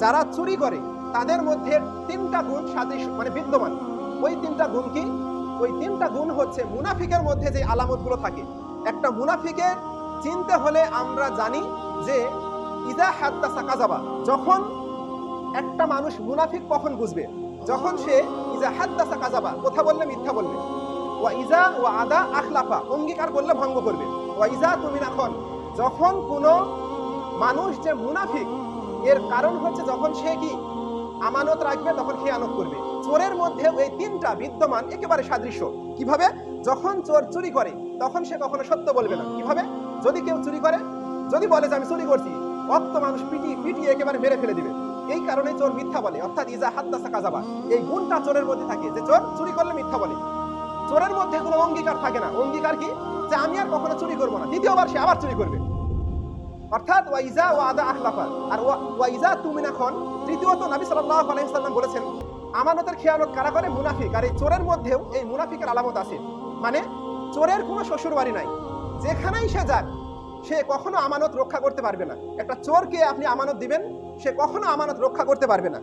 যারা চুরি করে, তাদের মধ্যে তিনটা গুণ সাদৃশ্য মানে বিদ্যমান। ওই তিনটা গুণ কি? ওই তিনটা গুণ হচ্ছে মুনাফিকের মধ্যে যে আলামতগুলো থাকে। একটা মুনাফিকের চিনতে হলে আমরা জানি যে ইজা সাকা যাবা যখন একটা মানুষ মুনাফিক কখন বুঝবে? যখন সে ইজা হাদ্দাসা যাবা কথা বললে মিথ্যা বলবে। ওয়া ইজা ওয়া আদা আখলাফা অঙ্গীকার করলে ভঙ্গ করবে। ওয়া ইজা তুমি এখন যখন কোনো মানুষ যে মুনাফিক এর কারণ হচ্ছে যখন সে কি আমানত রাখবে, তখন খেয়ানত করবে। চোরের মধ্যে এই তিনটা বিদ্যমান একেবারে সাদৃশ্য। কীভাবে? যখন চোর চুরি করে, তখন সে কখনো সত্য বলবে না। কীভাবে? যদি কেউ চুরি করে, যদি বলে যে আমি চুরি করছি অক্ত মানুষ পিটি পিটিয়ে একেবারে মেরে ফেলে দিবে। এই কারণে চোর মিথ্যা বলে। অর্থাৎ ইজা হাদ্দাসা কাজাবা। এই গুণটা চোরের মধ্যে থাকে যে চোর চুরি করলে মিথ্যা বলে। চোরের মধ্যে কোনো অঙ্গীকার থাকে না। অঙ্গীকার কি? যে আমি আর কখনো চুরি করব না। দ্বিতীয়বার সে আবার চুরি করবে। অর্থাৎ ওয়াইজা ওয়াদা আখলাফা। আর ওয়া- ওয়াইজা তুমিন এখন, তৃতীয়ত নবী সাল্লাহ আলাইসাল্লাম বলেছেন, আমানতের খেয়ানত কারা করে? মুনাফিক। আর এই চোরের মধ্যেও এই মুনাফিকের আলামত আছে। মানে চোরের কোনো শ্বশুর বাড়ি নাই। যেখানেই সে যাক, সে কখনো আমানত রক্ষা করতে পারবে না। একটা চোরকে আপনি আমানত দিবেন, সে কখনো আমানত রক্ষা করতে পারবে না।